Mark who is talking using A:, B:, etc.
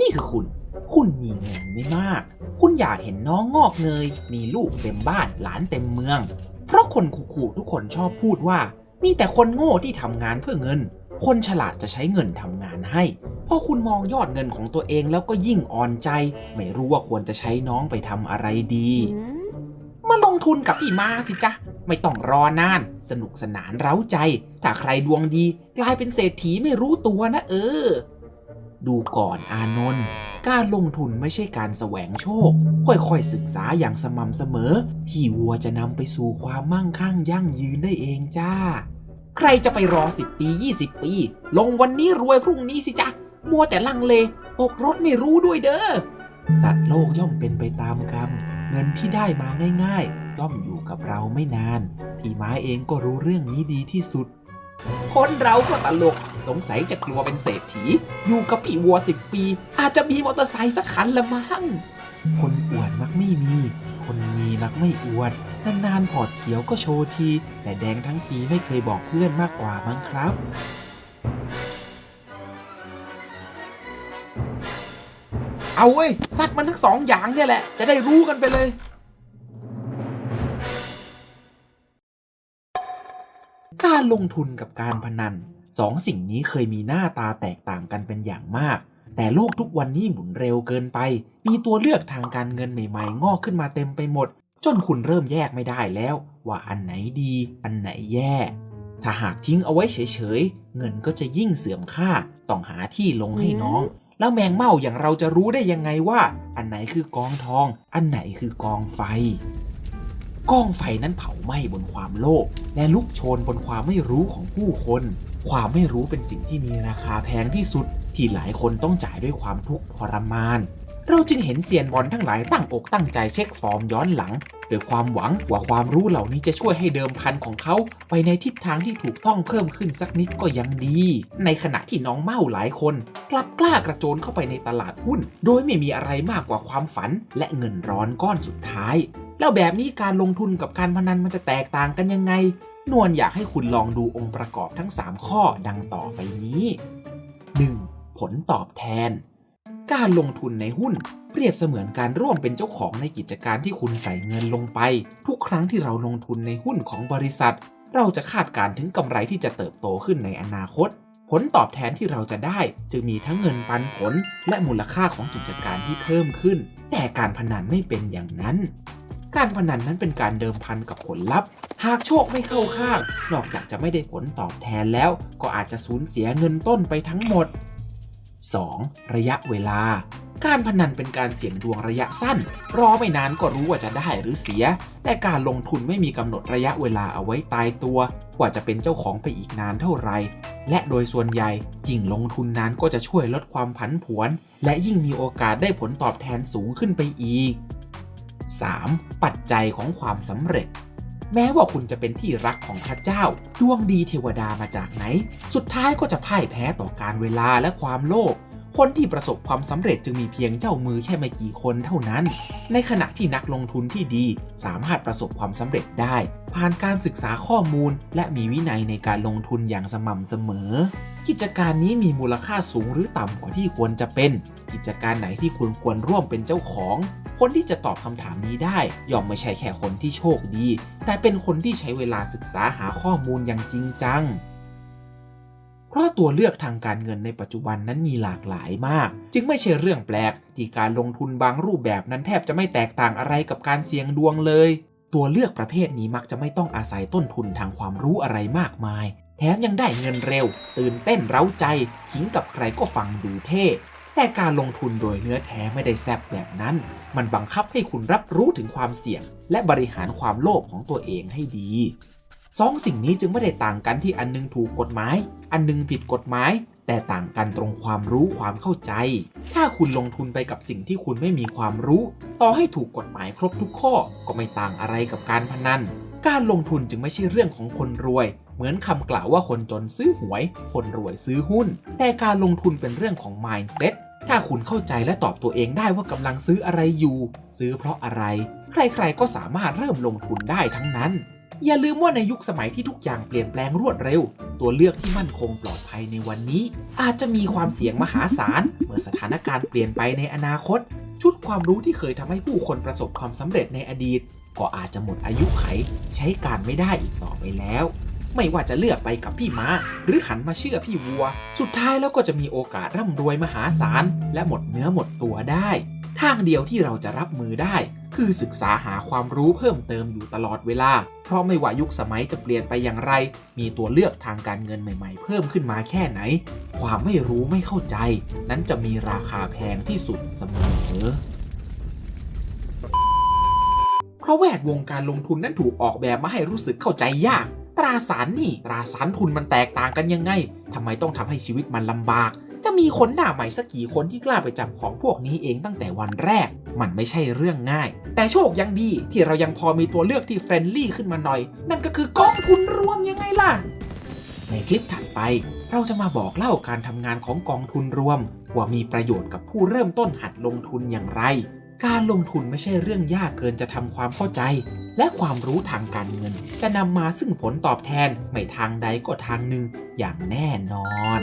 A: นี่คือคุณ คุณมีเงินไม่มาก คุณอยากเห็นน้องงอกเงย มีลูกเต็มบ้านหลานเต็มเมือง เพราะคนขู่ๆทุกคนชอบพูดว่า มีแต่คนโง่ที่ทำงานเพื่อเงิน คนฉลาดจะใช้เงินทำงานให้พอคุณมองยอดเงินของตัวเองแล้วก็ยิ่งอ่อนใจ ไม่รู้ว่าควรจะใช้น้องไปทำอะไรดี มาลงทุนกับพี่มาสิจ๊ะ ไม่ต้องรอนาน สนุกสนานเร้าใจ ถ้าใครดวงดี กลายเป็นเศรษฐีไม่รู้ตัวนะเออ ดูก่อนอานนท์การลงทุนไม่ใช่การแสวงโชค ค่อยๆศึกษาอย่างสม่ำเสมอ พี่วัวจะนำไปสู่ความมั่งคั่งยั่งยืนได้เองจ้า ใครจะไปรอ 10 ปี 20 ปี ลงวันนี้รวยพรุ่งนี้สิจ๊ะมัวแต่ลังเลตกรถไม่รู้ด้วยเด้อสัตว์โลกย่อมเป็นไปตามกรรม เงินที่ได้มาง่ายๆย่อมอยู่กับเราไม่นาน พี่ไม้เองก็รู้เรื่องนี้ดีที่สุด คนเราก็ตลกสงสัยจะกลัวเป็นเศรษฐี อยู่กับพี่วัวสิบปี อาจจะมีมอเตอร์ไซค์สักคันละมั้งคนอวดมักไม่มี คนมีมักไม่อวด นานๆพอร์ตเขียวก็โชว์ที แต่แดงทั้งปีไม่เคยบอกเพื่อนมากกว่ามั้งครับ เอาเว้ยซัดมันทั้งสองอย่างเนี่ยแหละ จะได้รู้กันไปเลย การลงทุนกับการพนันสองสิ่งนี้เคยมีหน้าตาแตกต่างกันเป็นอย่างมาก แต่โลกทุกวันนี้หมุนเร็วเกินไป มีตัวเลือกทางการเงินใหม่ๆ งอกขึ้นมาเต็มไปหมด จนคุณเริ่มแยกไม่ได้แล้ว ว่าอันไหนดี อันไหนแย่ ถ้าหากทิ้งเอาไว้เฉยๆ เงินก็จะยิ่งเสื่อมค่า ต้องหาที่ลงให้น้อง แล้วแมงเม่าอย่างเราจะรู้ได้ยังไงว่า อันไหนคือกองทอง อันไหนคือกองไฟ กองไฟนั้นเผาไหม้บนความโลภและลุกโชนบนความไม่รู้ของผู้คน ความไม่รู้เป็นสิ่งที่มีราคาแพงที่สุด ที่หลายคนต้องจ่ายด้วยความทุกข์ทรมาน เราจึงเห็นเซียนบอลทั้งหลายตั้งอกตั้งใจเช็คฟอร์มย้อนหลังโดยความหวังว่าความรู้เหล่านี้จะช่วยให้เดิมพันของเขาไปในทิศทางที่ถูกต้องเพิ่มขึ้นสักนิดก็ยังดี ในขณะที่น้องเมาหลายคน กลับกล้ากระโจนเข้าไปในตลาดหุ้น โดยไม่มีอะไรมากกว่าความฝันและเงินร้อนก้อนสุดท้าย แล้วแบบนี้การลงทุนกับการพนันมันจะแตกต่างกันยังไง นวลอยากให้คุณลองดูองค์ประกอบทั้ง 3 ข้อดังต่อไปนี้ 1. ผลตอบแทน การลงทุนในหุ้นเปรียบเสมือนการร่วมเป็นเจ้าของในกิจการที่คุณใส่เงินลงไป ทุกครั้งที่เราลงทุนในหุ้นของบริษัท เราจะคาดการ์ถึงกำไรที่จะเติบโตขึ้นในอนาคต ผลตอบแทนที่เราจะได้จึงมีทั้งเงินปันผล และมูลค่าของกิจการที่เพิ่มขึ้น แต่การพนันไม่เป็นอย่างนั้น การพนันนั้นเป็นการเดิมพันกับผลลัพธ์ หากโชคไม่เข้าข้าง นอกจากจะไม่ได้ผลตอบแทนแล้ว ก็อาจจะสูญเสียเงินต้นไปทั้งหมด 2. ระยะเวลา การพนันเป็นการเสี่ยงดวงระยะสั้น รอไม่นานก็รู้ว่าจะได้หรือเสีย แต่การลงทุนไม่มีกำหนดระยะเวลาเอาไว้ตายตัว กว่าจะเป็นเจ้าของไปอีกนานเท่าไหร่และโดยส่วนใหญ่ยิ่งลงทุนนานก็จะช่วยลดความผันผวน และยิ่งมีโอกาสได้ผลตอบแทนสูงขึ้นไปอีก 3. ปัจจัยของความสำเร็จ แม้ว่าคุณจะเป็นที่รักของพระเจ้า ดวงดีเทวดามาจากไหน สุดท้ายก็จะพ่ายแพ้ต่อการเวลาและความโลภคนที่ประสบความสำเร็จจึงมีเพียงเจ้ามือแค่ไม่กี่คนเท่านั้น ในขณะที่นักลงทุนที่ดีสามารถประสบความสำเร็จได้ ผ่านการศึกษาข้อมูล และมีวินัยในการลงทุนอย่างสม่ำเสมอ กิจการนี้มีมูลค่าสูงหรือต่ำกว่าที่ควรจะเป็น กิจการไหนที่คุณควรร่วมเป็นเจ้าของ คนที่จะตอบคำถามนี้ได้ ย่อมไม่ใช่แค่คนที่โชคดี แต่เป็นคนที่ใช้เวลาศึกษาหาข้อมูลอย่างจริงจัง เพราะตัวเลือกทางการเงินในปัจจุบันนั้นมีหลากหลายมาก จึงไม่ใช่เรื่องแปลก ที่การลงทุนบางรูปแบบนั้นแทบจะไม่แตกต่างอะไรกับการเสี่ยงดวงเลย ตัวเลือกประเภทนี้มักจะไม่ต้องอาศัยต้นทุนทางความรู้อะไรมากมาย แถมยังได้เงินเร็ว ตื่นเต้นเร้าใจขิงกับใครก็ฟังดูเท่ แต่การลงทุนโดยเนื้อแท้ไม่ได้แซบแบบนั้น มันบังคับให้คุณรับรู้ถึงความเสี่ยง และบริหารความโลภของตัวเองให้ดีสองสิ่งนี้จึงไม่ได้ต่างกันที่อันนึงถูกกฎหมาย อันนึงผิดกฎหมาย แต่ต่างกันตรงความรู้ความเข้าใจ ถ้าคุณลงทุนไปกับสิ่งที่คุณไม่มีความรู้ ต่อให้ถูกกฎหมายครบทุกข้อก็ไม่ต่างอะไรกับการพนัน การลงทุนจึงไม่ใช่เรื่องของคนรวย เหมือนคำกล่าวว่าคนจนซื้อหวย คนรวยซื้อหุ้น แต่การลงทุนเป็นเรื่องของ mindset ถ้าคุณเข้าใจและตอบตัวเองได้ว่ากำลังซื้ออะไรอยู่ ซื้อเพราะอะไร ใครๆก็สามารถเริ่มลงทุนได้ทั้งนั้น อย่าลืมว่าในยุคสมัยที่ทุกอย่างเปลี่ยนแปลงรวดเร็ว ตัวเลือกที่มั่นคงปลอดภัยในวันนี้ อาจจะมีความเสี่ยงมหาศาลเมื่อสถานการณ์เปลี่ยนไปในอนาคต ชุดความรู้ที่เคยทำให้ผู้คนประสบความสำเร็จในอดีต ก็อาจจะหมดอายุไข ใช้การไม่ได้อีกต่อไปแล้ว ไม่ว่าจะเลือกไปกับพี่ม้า หรือหันมาเชื่อพี่วัว สุดท้ายแล้วก็จะมีโอกาสร่ำรวยมหาศาล และหมดเนื้อหมดตัวได้ ทางเดียวที่เราจะรับมือได้ คือศึกษาหาความรู้เพิ่มเติมอยู่ตลอดเวลา เพราะไม่ว่ายุคสมัยจะเปลี่ยนไปอย่างไร มีตัวเลือกทางการเงินใหม่ ๆ เพิ่มขึ้นมาแค่ไหน ความไม่รู้ไม่เข้าใจ นั้นจะมีราคาแพงที่สุดเสมอเพราะแวดวงการลงทุนนั้นถูกออกแบบมาให้รู้สึกเข้าใจยาก ราสารนี่ตราสารทุนมันแตกต่างกันยังไงทำไมต้องทำให้ชีวิตมันลำบาก จะมีคนหน้าใหม่สักกี่คนที่กล้าไปจับของพวกนี้เองตั้งแต่วันแรก มันไม่ใช่เรื่องง่าย แต่โชคยังดีที่เรายังพอมีตัวเลือกที่เฟรนลี่ขึ้นมาหน่อย นั่นก็คือกองทุนรวมยังไงล่ะ ในคลิปถัดไป เราจะมาบอกเล่าการทำงานของกองทุนรวม ว่ามีประโยชน์กับผู้เริ่มต้นหัดลงทุนอย่างไร การลงทุนไม่ใช่เรื่องยากเกินจะทำความเข้าใจ และความรู้ทางการเงิน จะนำมาซึ่งผลตอบแทนไม่ทางใดก็ทางหนึ่งอย่างแน่นอน